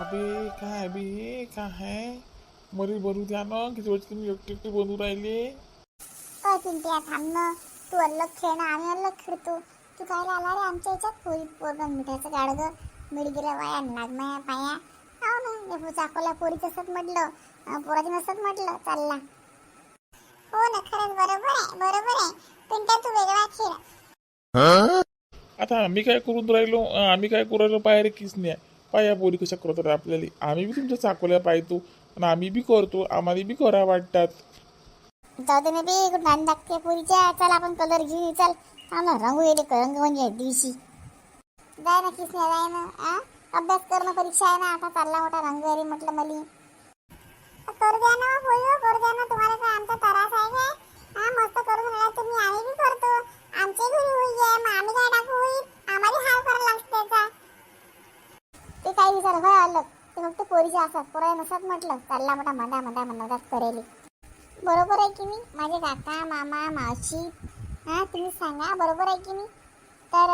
अबे काय बे काय आहे मरी बनू द्या ना किती वेळ तुम्ही एकटे एकटे बनवू राहिले? अ चिंट्या थांब ना. तू अलग खेळ ना आम्ही अलग खेळतो. तू काय आला रे आमच्या याच्यात पोरी पोरगा मिठाचं गाडगं. मिळ गेल्या वाया नाग माया पाया. हो ना चाकोला पोरीच असत म्हटलं. पोराची नसत म्हटलं. चालला. हो ना खरंच बरोबर आहे बरोबर आहे. पिंट्या तू वेगळा खेळ. आता आम्ही काय करून राहिलो? आम्ही काय करू राहिलो? पाय रे किसण्या. पाय या पोरी कशा करतात आपल्याला? आम्ही बी तुमच्या चाकोल्या पाहतो आणि आम्ही बी करतो आम्हाला बी करा वाटतात. जाऊ दे ना बे गुड नांद लागते पोरीच्या. चल आपण कलर घेऊ चल. थांब ना रंगू येते रंग म्हणजे दिवशी. जाय ना किसने जाय ना. आ? अभ्यास करणं परीक्षा आहे ना. आता चालला मोठा रंग रंगेरी म्हटलं मली. करू द्या ना होयो हो, करू द्या ना. तुम्हाला काय आमचा त्रास आहे काय? हा मस्त करून राहिला तुम्ही. आम्ही बी करतो. आमचे घरी होई आहे मग आम्ही काय टाकू होईल? आम्हाला हाल करायला लागतो. काही विचार होय आलं. ते फक्त पोरीचे असतात. पोरा नसत म्हटलं. चालला मोठा मधा मधा मनोदात करेल. बरोबर आहे की मी माझे काका मामा मावशी हां तुम्ही सांगा. बरोबर आहे की मी तर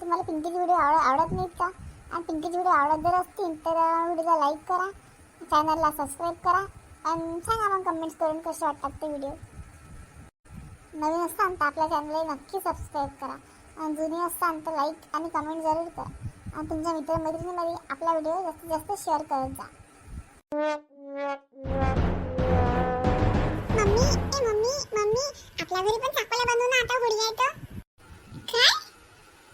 तुम्हाला पिंकीचे व्हिडिओ आवड आवडत नाहीत का? आणि पिंकीचे व्हिडिओ आवडत जर असतील तर व्हिडिओला लाईक करा. चॅनलला सबस्क्राईब करा. आणि सांगा मग कमेंट्स करून कसे वाटतात ते व्हिडिओ नवीन असताल तर आपल्या चॅनलला नक्की सबस्क्राईब करा. आणि जुनी असतात तर लाईक आणि कमेंट जरूर करा. आणि तुमच्या मित्रमैत्रिणीमध्ये आपला व्हिडिओ जास्तीत जास्त शेअर करत जा. मम्मी ए मम्मी मम्मी आपल्या घरी पण चाकोल्या बनवू ना आता होळी आहे तर काय?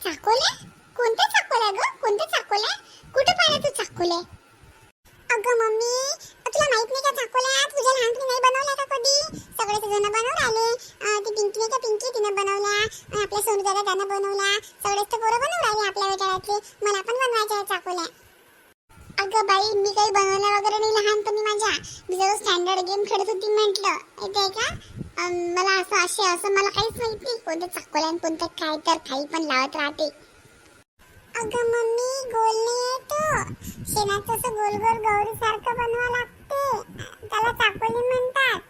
चाकोल्या? कोणत्या चाकोल्या ग? कोणत्या चाकोल्या? कुठे पाहिलं तू चाकोल्या? अगं मम्मी तुला माहीत नाही का चाकोल्या? तुझ्या लहानपणी नाही बनवल्या का कधी? सगळे जण बनवून आले ती पिंकी नाही का पिंकी तिने बनवल्या. आपल्या सोनू दादा त्यानं बनवल्या. सगळेच तर पोरं बनवून राहिले आपल्या वेटाळ्यातले मला पण बनवायच्या आहे चाकोल्या अगं बाई मी काही बनवल्या वगैरे नाही लहानपणी माझ्या. मी जेव्हा स्टँडर्ड गेम खेळत होती म्हटलं. येते का? मला असं असे असं मला काहीच माहीत नाही. कोणत्या चाकोल्या कोणतं काय तर काही पण लावत राहते. अगं मम्मी गोल नाही आहे तो. शेणाचं असं गोल गोल गौरी सारखं बनवा लागते. त्याला चाकोली म्हणतात.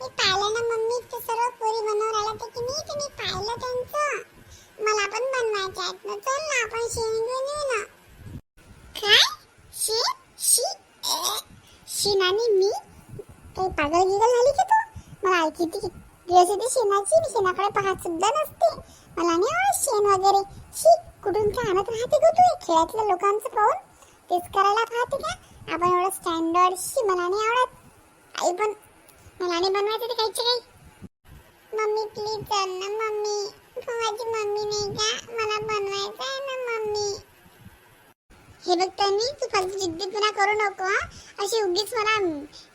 मी पाहिलं ना मम्मी ते सर्व पोरी बनवून राहिल्या ते की नाही ते मी पाहिलं त्यांचं. मला पण बनवायचे आहेत. ना चल ना आपण शेण घेऊन येऊ ना. काय? शी शी ए, शिनानी मी? काही पागल गिगल झाली की तू? मला किती दिवस येते शेणाची मी शेणाकडे पाहत सुद्धा नसते. मला नाही आवडत शेण वगैरे. शी कुठून काय आणत राहते ग तू? खेळातल्या लोकांचं पाहून. तेच करायला पाहते का? आपण एवढं स्टँडर्ड शी मला नाही आवडत. आई पण मला नाही बनवायचं ते काहीचे काही. मम्मी प्लीज चल ना मम्मी. तू माझी मम्मी नाही का? मला बनवायचं आहे ना मम्मी. हे बघ त्यांनी तू फक्त जिद्दीपणा करू नको हा. अशी उगीच मला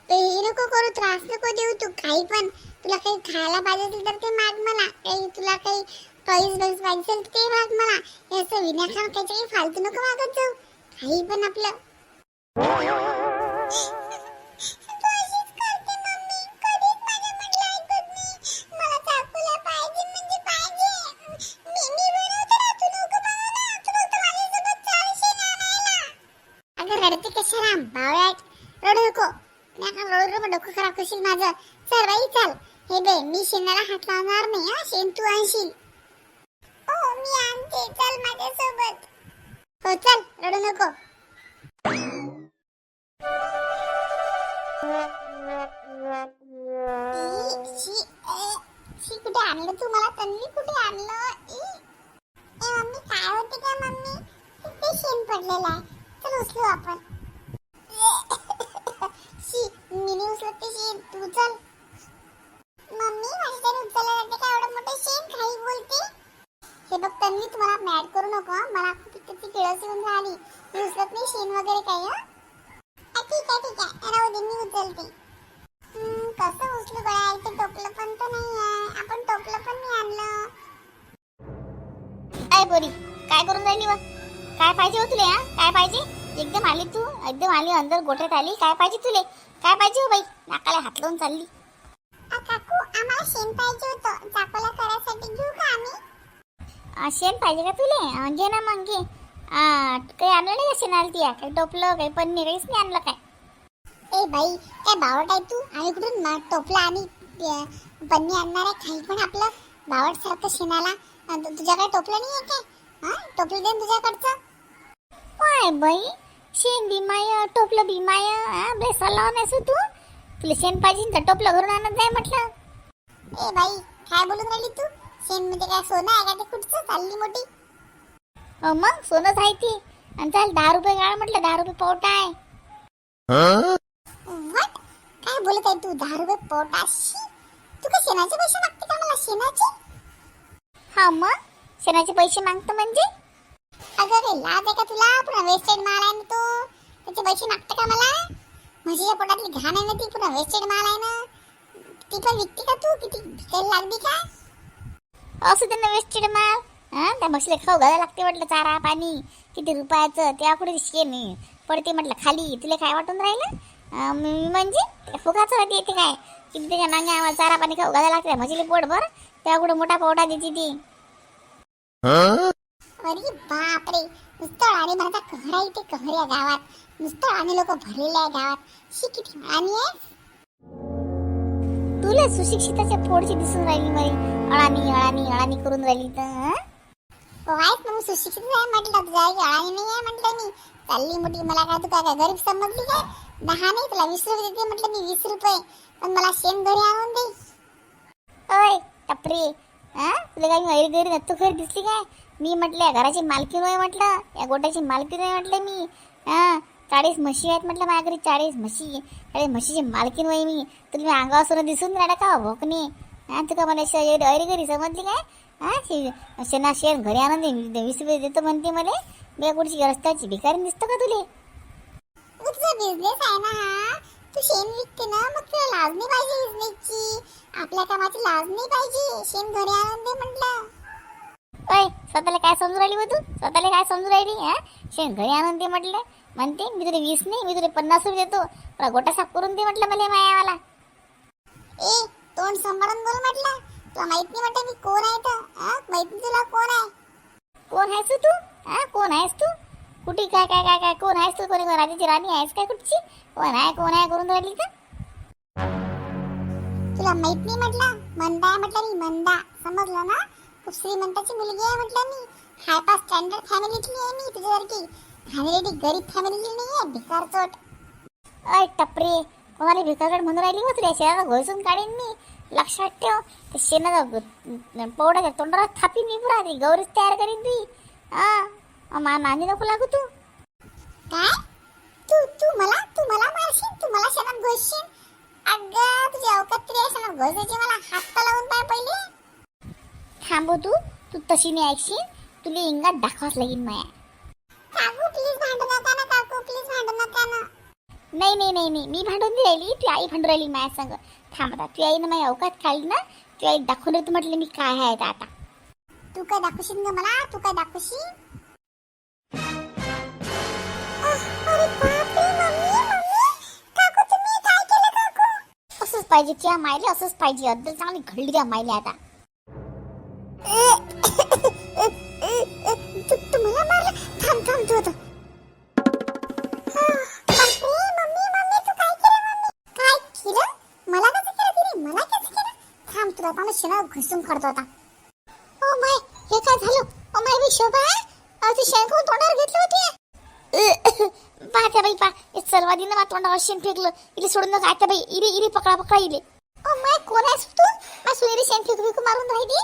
ते हे नको करू त्रास नको देऊ तू काही पण. तुला काही खायला पाहिजे असेल तर ते माग मला. काही तुला काही टॉईस बॉईस पाहिजे असेल तर ते माग मला. हे असं विनाकारण काही काही फालतू नको मागत जाऊ. काही पण आपलं. माझं. चल बाई चल. हे बे मी शेणाला हात लावणार नाही हा शेण तू आणशील हो मी आणते. चल माझ्यासोबत. हो चल रडू नको. ई, शी, ए, शी, कुठे आणलं तू मला तन्वी कुठे आणलं? ई. ए मम्मी काय होते का मम्मी? ते शेण पडलेलं आहे. चल उचलू आपण. मी नाही उचलत ते शेण. तू चल मम्मी माझ्याने उचलला जाते काय एवढं मोठं शेण? खाई बोलते. हे बघ तन्वी तुम्हाला मॅड करू नको मला खूप त्याची किळस येऊन राहिली. मी उचलत नाही शेण वगैरे काही हा? ठीक आहे ठीक आहे. राहू दे मी उचलते. कसं उचलू गळ्या इथे टोपलं पण तर नाही आहे. आपण टोपलं पण नाही आणलं. काय बोरी काय करून राहिली व? काय पाहिजे हो तुला काय पाहिजे? एकदम आली तू? एकदम आली अंदर गोठ्यात आली? काय पाहिजे तुले? काय पाहिजे हो बाई? नाकाला हात लावून चालली. काकू आम्हाला शेण पाहिजे होतं. चाकोला करायसाठी घेऊ का आम्ही? शेण पाहिजे का तुले? घे ना मग घे. आ, काही आणलं नाही का शेणाला ती काही टोपलं काही पन्नी काहीच नाही आणलं काय? ए बाई काय बावट आहे तू. आणि कुठून म- टोपला आणि ते बन्नी आणणार आहे. काही पण आपलं? बावट सारखं शेणाला. तुझ्याकडे टोपलं नाही आहे काय? हा टोपलं दे तुझ्याकडचं. काय बाई. शेण बी माय टोपलं बी माय हा बेसाला लावून असू तू? तुला शेण पाहिजे तर टोपलं घरून आणत जाय म्हटलं. ए बाई काय बोलून राहिली तू? शेण म्हणजे काय सोनं आहे का ते कुठचं? चालली मोठी. मग सोनंच आहे ती. आणि चाल दहा रुपये गाळ म्हटलं दहा रुपये पावटा आहे. व्हॉट काय बोलत आहे तू? दहा रुपये पोटाशी तू काय शेणाचे पैसे मागते का मला? शेणाचे? हा मग? शेणाचे पैसे मागतो म्हणजे? अगं रे लाज आहे का तुला? पुन्हा वेस्टेड माल आहे ना तो. त्याचे पैसे मागतं का मला? म्हशीच्या पोटातली घाण आहे ना ती पुन्हा वेस्टेड माल आहे ना. ती पण विकते का तू? किती भिकायला लागली का? असं त्यांना वेस्टेड माल. हां? त्या म्हशीला खाऊ घालायला लागते म्हटलं चारा पाणी किती रुपयाचं त्या कुठे शेण पडते म्हटलं खाली. तुला काय वाटून राहिलं? मी म्हणजे फुगाचं वाटी येते काय? किती त्याच्या नांग्या आम्हाला चारा पाणी खाऊ घालायला लागते म्हशीला पोट भर त्या कुठे मोठा पोटा देते ती. अरे बापरे नुसतं आणि माझा कहर आहे ते कहर या गावात. नुसतं आणि लोक भरलेले आहे गावात. शी किती आणि आहे तुला सुशिक्षिताच्या पोटची दिसून राहिली मरी अळानी अळानी अळानी करून राहिली तर वाईट मग सुशिक्षित आहे म्हटलं आई न्यू नाही आहे म्हटलं मी. चालली मोठी. मला काय तू काय गरीब समजली काय? दहा नाही तुला वीस रुपये देते म्हटलं मी वीस रुपये. पण मला शेण घरी आणून दे. ओय टपरी. हा? तुला काही मी घरी नसतो घरी दिसली काय? मी म्हटलं या घराची मालकी नाही म्हटलं. या गोट्याची मालकी नाही म्हटलं मी. हां चाळीस म्हशी आहेत म्हटलं माझ्याकडे चाळीस म्हशी? चाळीस म्हशीची मालकी नाही मी. तुम्ही अंगावर सोनं दिसून राहिला का हो, भोकणे हां तुका मला अरे घरी समजली काय? हां शे- शेणा शेण घरी आणून वीस रुपये देतो म्हणते मला. मी कुठची रस्त्याची भिकारी दिसतं का तुले? बिझनेस आहे ना हा. तू शेण विकते ना मग तुला लाज नाही पाहिजे बिझनेसची आपल्या कामाची लाज नाही पाहिजे. शेण घरी आणून दे म्हटलं. स्वतःला काय समजू राहिली बघ तू स्वतःला काय समजू राहिली हा? शेण घरी आणून दे म्हटलं. म्हणते मी तुला वीस नाही मी तुला पन्नास रुपये देतो. मला गोटा साफ करून दे म्हटलं मला मायावाला. ए तोंड सांभाळून बोल म्हटलं. तुला माहीत नाही म्हटलं मी कोण आहे तर माहीत नाही तुला कोण आहे. कोण आहेस तू? हा? कोण आहेस तू? कुठे काय काय काय काय कोण आहेस तू? कोणी राजाची राणी आहेस काय कुठची? कोण आहे कोण आहे करून राहिली का तुला माहीत नाही म्हटलं. मंदा आहे म्हटलं मी मंदा. समजलं ना? श्रीमंताची मुलगी आहे म्हटलं मी. हाय पास स्टँडर्ड फॅमिलीतली आहे मी तुझ्यासारखी. फॅमिली गरीब फॅमिलीतली नाही आहे भिकार चोट. अय टपरे कोणाला भिकाकड म्हणून राहिली होती रे शेणाला घोसून काढीन मी? लक्षात ठेव ते शेणाचा पौडाच्या तोंडाला थापी मी पुरा ती गौरीच तयार करीन ती. हा मा नांदी नको लागू तू. काय? तू तू मला तू मला मारशील? तू मला शेणात घोसशील अगं तुझी अवकात तरी आहे शेणात घोसायची मला हात थांबव तू. तू तशी नाही ऐकशील. तुला इंगात दाखवाच लागेल माया. काकू प्लीज भांडू नका ना काकू प्लीज भांडू नका ना. नाही नाही नाही नाही. मी भांडून नाही राहिली ती आई भांडून राहिली माझ्या संग. थांब आता ती आईनं माझ्या अवकात काढली ना ती आई दाखवलं तू म्हटलं मी काय आहे ते आता. तू काय दाखवशील ग मला? तू काय दाखवशील? असंच पाहिजे त्या मायले असंच पाहिजे. अद्दल चांगली घडली त्या मायले आता. तू तुम्हाला मारलं थांब थांब तू आता काय मला घुसून ओ माय हे काय झालं ओ माय बी शोभा अशी शेंकून तोंडावर घेतली होती पाहत्या बाई पा हे सर्वादीनं तोंडावर शेण फेकलं इले सोडून नका आता बाई इरे इरे पकडा पकडा इले ओ माय कोण आहेस तू? मा सुनेरी शेण फेकू फेकू मारून राहिली.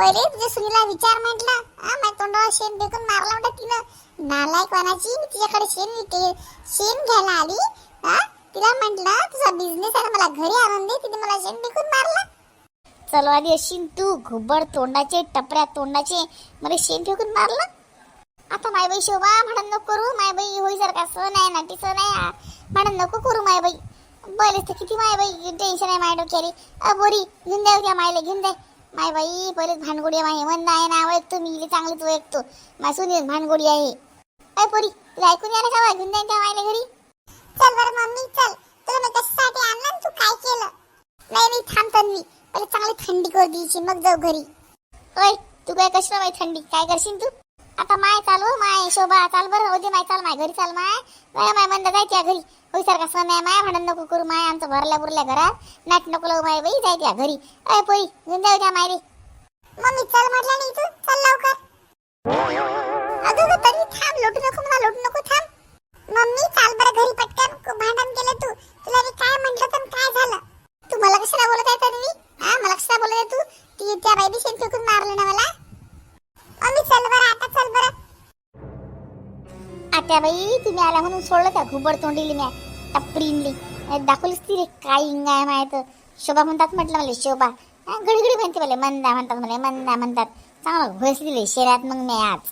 पहिले तुझ्या सुनीला विचार म्हटलं. हा माझ्या तोंडावर शेण फेकून मारला होता तिनं. नालायक कोणाची मी तिच्याकडे शेण विके शेण घ्यायला आली. हा तिला म्हटलं तुझा बिझनेस आहे मला घरी आणून दे. तिने मला शेण फेकून मारलं. चलवादी अशी तू घुबड तोंडाचे टपऱ्या तोंडाचे मला शेण फेकून मारलं. आता माय बाई शोभा म्हणत नको करू. माय बाई होई का सण आहे नाटी सण आहे म्हणत नको करू माय बाई. बरेच तर किती माय बाई टेन्शन आहे माय डोक्याला. अ बोरी घेऊन द्या त्या मायला घेऊन द्या माय बाई पहिलेच भानगोडी आहे माय हेमंत आहे ना ऐकतो मी इथे चांगली तू. ऐकतो माय सुनी भानगोडी आहे. अय पोरी तुला ऐकून यायला का घेऊन जाईन त्या मायला घरी? चल बरं मम्मी चल. तुला मी कशासाठी आणलं तू काय केलं? नाही नाही थांब तन्वी पहिले चांगली थंडी करू द्यायची मग जाऊ घरी. ओय तू काय कशी माहिती थंडी? काय करशील तू? आता माय चालू माय शोभा चाल बरं उद्या माय चाल माय घरी चाल माय. माय माय म्हणलं जायच्या घरी. होई सर सण आहे माय भांडण नको करू माय आमचं भरल्या बुरल्या घरात. नाट नको लावू माय बाई जाय जायच्या घरी. अय पोई घेऊन जाऊ द्या मायरी. मम्मी चल म्हटलं नाही तू चल लवकर. अगं तरी थांब लोटू नको मला लोटू नको थांब. मम्मी चाल बरं घरी पटकन भांडण केलं तू. तुला मी काय म्हटलं तर काय झालं? तू मला कशाला बोलत आहे तरी हा मला कशाला बोलत आहे तू? ती त्या बाई बी शेण फेकून मारलं ना मला. त्या बाई तुम्ही आल्या म्हणून सोडलं त्या घुबड तोंडीली मी टपरीनली दाखवलीच ती रे काय इंगाय माहीत शोभा म्हणतात म्हटलं मला शोभा. घडी घडी म्हणते मला मंदा म्हणतात मला मंदा म्हणतात. चांगलं घोसलेले शेरात मग मी आज.